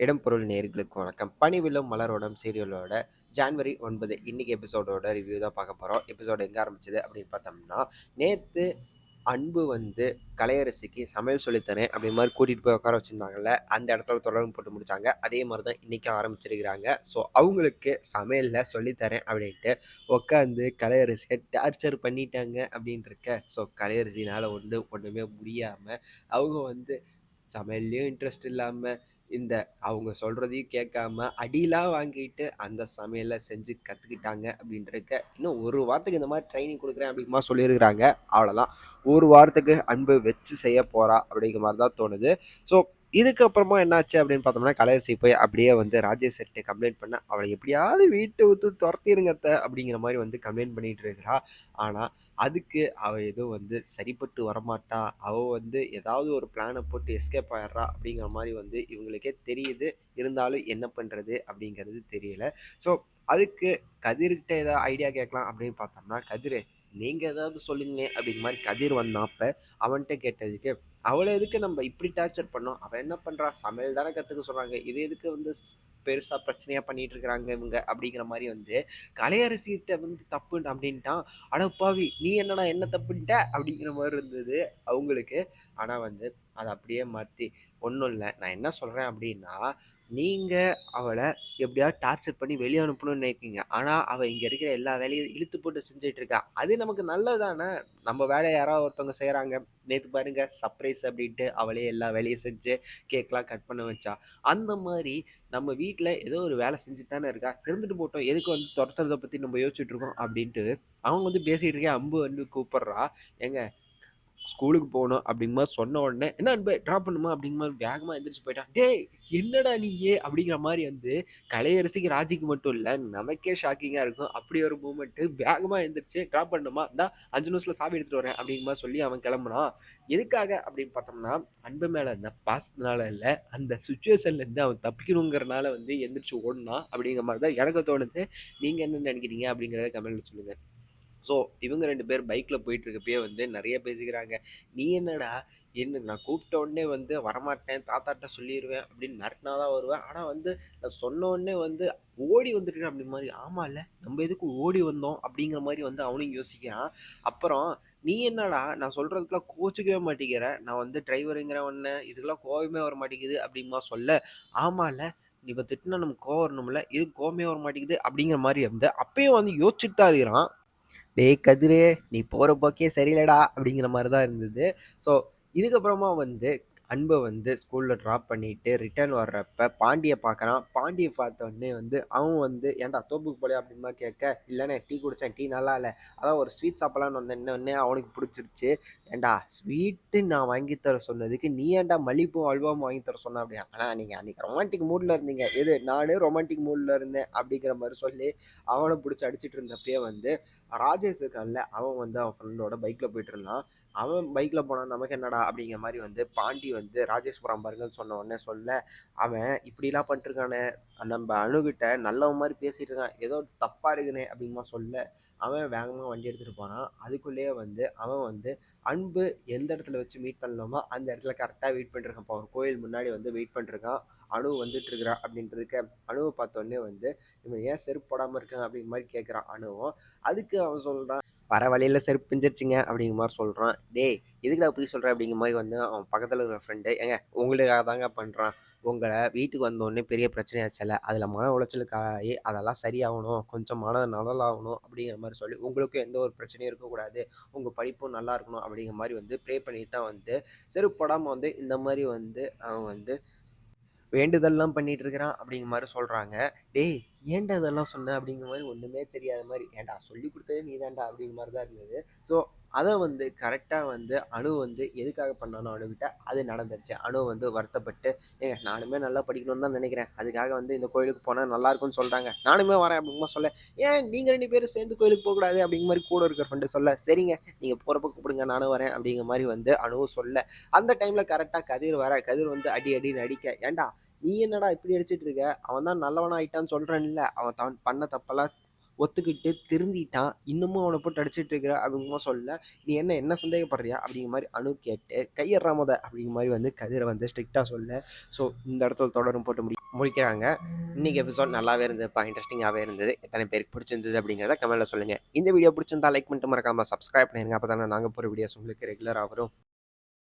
இடம்பொருள் நேர்களுக்கு வணக்கம். பனிவிலும் மலரோடம் சீரியலோட ஜான்வரி ஒன்பது இன்னைக்கு எபிசோடோட ரிவ்யூ தான் பார்க்க போகிறோம் எபிசோடு எங்கே ஆரம்பிச்சது அப்படின்னு பார்த்தோம்னா நேற்று அன்பு வந்து கலையரசிக்கு சமையல் சொல்லித்தரேன் அப்படி மாதிரி கூட்டிகிட்டு போய் உட்கார வச்சுருந்தாங்கல்ல அந்த இடத்துல தொடர்பு போட்டு முடிச்சாங்க. அதே மாதிரி தான் இன்றைக்கி ஆரம்பிச்சிருக்கிறாங்க. ஸோ அவங்களுக்கு சமையலில் சொல்லித்தரேன் அப்படின்ட்டு உட்காந்து கலையரசியை டார்ச்சர் பண்ணிட்டாங்க அப்படின்னு இருக்க. ஸோ கலையரசினால் வந்து ஒன்றுமே முடியாமல் அவங்க வந்து சமையல்லையும் இன்ட்ரெஸ்ட் இல்லாமல் இந்த அவங்க சொல்கிறதையும் கேட்காம அடிலாம் வாங்கிட்டு அந்த சமையலை செஞ்சு கற்றுக்கிட்டாங்க அப்படின்றக்க இன்னும் ஒரு வாரத்துக்கு இந்த மாதிரி ட்ரைனிங் கொடுக்குறேன் அப்படிங்கிற சொல்லியிருக்கிறாங்க. அவ்வளோதான் ஒரு வாரத்துக்கு அன்பு வச்சு செய்ய போகிறா அப்படிங்கிற மாதிரி தான் தோணுது. ஸோ இதுக்கப்புறமா என்னாச்சு அப்படின்னு பார்த்தோம்னா கலையரசி போய் அப்படியே வந்து ராஜேஷ் செட்டு கம்ப்ளைண்ட் பண்ண அவளை எப்படியாவது வீட்டை ஊற்று துரத்திருங்கத்த அப்படிங்கிற மாதிரி வந்து கம்ப்ளைண்ட் பண்ணிட்டு இருக்கிறா. ஆனால் அதுக்கு அவள் எதுவும் வந்து சரிப்பட்டு வரமாட்டா. அவள் வந்து ஏதாவது ஒரு பிளானை போட்டு எஸ்கேப் ஆயிடுறா அப்படிங்கிற மாதிரி வந்து இவங்களுக்கே தெரியுது. இருந்தாலும் என்ன பண்ணுறது அப்படிங்கிறது தெரியல. ஸோ அதுக்கு கதிர்கிட்ட ஏதாவது ஐடியா கேட்கலாம் அப்படின்னு பார்த்தோம்னா கதிர் நீங்கள் ஏதாவது சொல்லுங்களேன் அப்படிங்கிற மாதிரி கதிர் வந்தாப்ப அவன்கிட்ட கேட்டதுக்கு அவளை எதுக்கு நம்ம இப்படி டார்ச்சர் பண்ணோம்? அவள் என்ன பண்ணுறா சமையல் தானே கற்றுக்க சொல்கிறாங்க இது எதுக்கு வந்து பெருசாக பிரச்சனையாக பண்ணிட்டு இருக்கிறாங்க இவங்க? அப்படிங்கிற மாதிரி வந்து கலையரசிகிட்ட வந்து தப்பு அப்படின்ட்டான். அடப்பாவி நீ என்னடா என்ன தப்புன்ட்ட? அப்படிங்கிற மாதிரி இருந்தது அவங்களுக்கு. ஆனால் வந்து அதை அப்படியே மாற்றி ஒன்றும் இல்லை. நான் என்ன சொல்கிறேன் அப்படின்னா நீங்கள் அவளை எப்படியாவது டார்ச்சர் பண்ணி வெளியே அனுப்பணும்னு நினைப்பீங்க. ஆனால் அவள் இங்கே இருக்கிற எல்லா வேலையும் இழுத்து போட்டு செஞ்சுட்டு இருக்கா. அது நமக்கு நல்லதானே நம்ம வேலையை யாராவது ஒருத்தவங்க செய்கிறாங்க நேற்று பாருங்க சர்ப்ரைஸ் அப்படின்ட்டு அவளே எல்லா வேலையும் செஞ்சு கேக்லாம் கட் பண்ண வச்சா. அந்த மாதிரி நம்ம வீட்டில் ஏதோ ஒரு வேலை செஞ்சுட்டு தானே இருக்கா? இருந்துட்டு போட்டோம். எதுக்கு வந்து துரத்துறதை பற்றி நம்ம யோசிச்சுட்டு இருக்கோம் அப்படின்ட்டு அவங்க வந்து பேசிகிட்டு இருக்கேன். அம்பு வந்து கூப்பிட்றா. எங்க ஸ்கூலுக்கு போகணும் அப்படிங்கிற மாதிரி சொன்ன உடனே என்ன அன்பு ட்ராப் பண்ணுமா? அப்படிங்கிற மாதிரி வேகமாக எந்திரிச்சு போயிட்டான். டேய் என்னடா நீ ஏ? அப்படிங்கிற மாதிரி வந்து கலையரசிக்கு ராஜிக்கு மட்டும் இல்லை நமக்கே ஷாக்கிங்காக இருக்கும். அப்படி ஒரு மூமெண்ட்டு வேகமாக எந்திரிச்சு ட்ராப் பண்ணுமா? இந்தா அஞ்சு நிமிஷத்தில் சாவி எடுத்துகிட்டு வரேன். அப்படிங்கிற மாதிரி சொல்லி அவன் கிளம்புனான். எதுக்காக அப்படின்னு பார்த்தோம்னா அன்பு மேலே அந்த பாசத்தினால இல்லை அந்த சுச்சுவேஷன்லேருந்து அவன் தப்பிக்கணுங்கிறனால வந்து எந்திரிச்சு ஓடனா அப்படிங்கிற மாதிரி தான் எனக்கு தோணுது. நீங்கள் என்ன நினைக்கிறீங்க அப்படிங்கிறத கமெண்ட்டில் சொல்லுங்கள் ஸோ இவங்க ரெண்டு பேர் பைக்கில் போயிட்டுருக்கப்பயே வந்து நிறைய பேசிக்கிறாங்க. நீ என்னடா? என்ன நான் கூப்பிட்ட உடனே வந்து வரமாட்டேன் தாத்தாட்ட சொல்லிடுவேன் அப்படின்னு மிரட்டினா தான் வருவேன். ஆனால் வந்து நான் சொன்ன உடனே வந்து ஓடி வந்துட்டு அப்படி மாதிரி ஆமாம் இல்லை நம்ம எதுக்கு ஓடி வந்தோம்? அப்படிங்கிற மாதிரி வந்து அவனும் யோசிக்கிறான். அப்புறம் நீ என்னடா? நான் சொல்கிறதுக்குலாம் கோச்சிக்கவே மாட்டேங்கிற. நான் வந்து டிரைவருங்கிறவன இதுக்கெல்லாம் கோவமே வர மாட்டேங்குது அப்படிமா சொல்ல ஆமாம் நீ இப்போ திட்டினா நமக்கு கோவம் வரணும்ல. இது கோவமே வர மாட்டேங்குது? அப்படிங்கிற மாதிரி வந்து அப்பயும் வந்து யோசிச்சுட்டு தான் இருக்கிறான். டேய் கதிரே நீ போகிற போக்கே சரியில்லடா அப்படிங்கிற மாதிரி தான் இருந்தது. ஸோ இதுக்கப்புறமா வந்து அன்பை வந்து ஸ்கூலில் ட்ராப் பண்ணிட்டு ரிட்டர்ன் வர்றப்ப பாண்டியை பார்க்குறான் பாண்டியை பார்த்த உடனே வந்து அவன் வந்து ஏன்டா தோப்புக்கு போலையா? அப்படிமா கேட்க இல்லைண்ணே டீ குடித்தேன் டீ நல்லா இல்லை. அதான் ஒரு ஸ்வீட் சாப்பிட்லான்னு வந்தேன். உடனே அவனுக்கு பிடிச்சிருச்சு. ஏன்டா ஸ்வீட்டு நான் வாங்கி தர சொன்னதுக்கு நீ ஏன்டா மல்லிப்பூ அல்வாவும் வாங்கி தர சொன்ன அப்படியா? ஆனால் நீங்கள் அன்றைக்கி ரொமான்டிக் மூடில் இருந்தீங்க. எது நானே ரொமான்டிக் மூடில் இருந்தேன். அப்படிங்கிற மாதிரி சொல்லி அவனை பிடிச்சி அடிச்சிட்டு இருந்தப்பயே வந்து ராஜேஷ் இருக்கான்ல அவன் வந்து அவன் ஃப்ரெண்டோட பைக்கில் போயிட்டு இருந்தான். அவன் பைக்கில் போனான் நமக்கு என்னடா அப்படிங்கிற மாதிரி வந்து பாண்டி வந்து ராஜேஸ்வரம் பாருங்கன்னு சொன்ன உடனே சொல்ல அவன் இப்படிலாம் பண்ணிட்டுருக்கானே. நம்ம அணுகிட்ட நல்லவன் மாதிரி பேசிட்டு இருக்கான். ஏதோ தப்பாக இருக்குனே அப்படிமா சொல்ல அவன் வேகமாக வண்டி எடுத்துகிட்டு போனான் அதுக்குள்ளேயே வந்து அவன் வந்து அன்பு எந்த இடத்துல வச்சு மீட் பண்ணலாமோ அந்த இடத்துல கரெக்டாக வெயிட் பண்ணிருக்கான் இப்போ ஒரு கோயில் முன்னாடி வந்து வெயிட் பண்ணிருக்கான் அணு வந்துட்டு இருக்கிறா அப்படின்ட்டுருக்க அணுவை பார்த்தோன்னே வந்து இவன் ஏன் செருப்பு போடாமல் இருக்கான் அப்படிங்கிற மாதிரி கேட்குறான் அணுவும் அதுக்கு அவன் சொல்கிறான் வர வழியில் செருப்பு பிஞ்சிருச்சுங்க அப்படிங்கிற மாதிரி சொல்கிறான் டேய் எதுக்குடா போய் சொல்கிறேன் அப்படிங்கிற மாதிரி வந்து அவன் பக்கத்தில் இருக்கிற ஃப்ரெண்டு ஏங்க உங்களுக்காக தாங்க பண்ணுறான் உங்களை வீட்டுக்கு வந்தோடனே பெரிய பிரச்சனையாச்சல அதில் மன உளைச்சலுக்காகி அதெல்லாம் சரியாகணும் கொஞ்சம் மன நலலாகணும் அப்படிங்கிற மாதிரி சொல்லி உங்களுக்கும் எந்த ஒரு பிரச்சனையும் இருக்கக்கூடாது. உங்கள் படிப்பும் நல்லா இருக்கணும் அப்படிங்கிற மாதிரி வந்து ப்ரே பண்ணிட்டு தான் வந்து செருப்படாமல் வந்து இந்த மாதிரி வந்து அவன் வந்து வேண்டுதல்லாம் பண்ணிட்டு இருக்கிறான் அப்படிங்கிற மாதிரி சொல்கிறாங்க டேய் ஏன்டா இதெல்லாம் சொன்ன? அப்படிங்கிற மாதிரி ஒன்றுமே தெரியாத மாதிரி ஏன்டா சொல்லி கொடுத்ததே நீ தான்டா அப்படிங்கிற மாதிரி தான் இருந்தது. ஸோ அதை வந்து கரெக்டாக வந்து அணு வந்து எதுக்காக பண்ணானோ அணுகிட்ட அது நடந்துருச்சு. அணு வந்து வருத்தப்பட்டு ஏங்க நானுமே நல்லா படிக்கணும்னு தான் நினைக்கிறேன். அதுக்காக வந்து இந்த கோயிலுக்கு போனால் நல்லா இருக்கும்னு சொல்கிறாங்க நானுமே வரேன் அப்படிங்கமா சொல்ல. ஏன் நீங்கள் ரெண்டு பேரும் சேர்ந்து கோயிலுக்கு போகக்கூடாது அப்படிங்கிற மாதிரி கூட இருக்கிற ஃப்ரெண்டு சொல்ல. சரிங்க நீங்கள் போகிறப்ப கூப்பிடுங்க நானும் வரேன் அப்படிங்கிற மாதிரி வந்து அணுவும் சொல்ல. அந்த டைமில் கரெக்டாக கதிர் வர கதிர் வந்து அடி அடின்னு அடிக்க ஏன்டா நீ என்னடா இப்படி அடிச்சிட்டு இருக்க? அவன் தான் நல்லவனா ஆயிட்டான்னு சொல்றேன்ல. அவன் தான் பண்ண தப்பெல்லாம் ஒத்துக்கிட்டு திருந்திட்டான். இன்னமும் அவனை போட்டு அடிச்சிட்டு இருக்கிற அப்படிங்கிற சொல்ல நீ என்ன என்ன சந்தேகப்படுறியா அப்படிங்கிற மாதிரி அணு கேட்டு கையறா முத அப்படிங்கிற மாதிரி வந்து கதிரை வந்து ஸ்ட்ரிக்டாக சொல்ல. ஸோ இந்த இடத்துல தொடரும் போட்டு முடி முடிக்கிறாங்க. இன்னைக்கு எபிசோட் நல்லாவே இருந்ததுப்பா இன்ட்ரெஸ்டிங்காகவே இருந்தது. எத்தனை பேருக்கு பிடிச்சிருந்தது அப்படிங்கிறத கமெண்ட்டில் சொல்லுங்கள் இந்த வீடியோ பிடிச்சிருந்தா லைக் பண்ணிட்டு மறக்காமல் சப்ஸ்கிரைப் பண்ணிடுங்க அப்போ தானே நாங்கள் போகிற வீடியோஸ் உங்களுக்கு ரெகுலராக வரும்.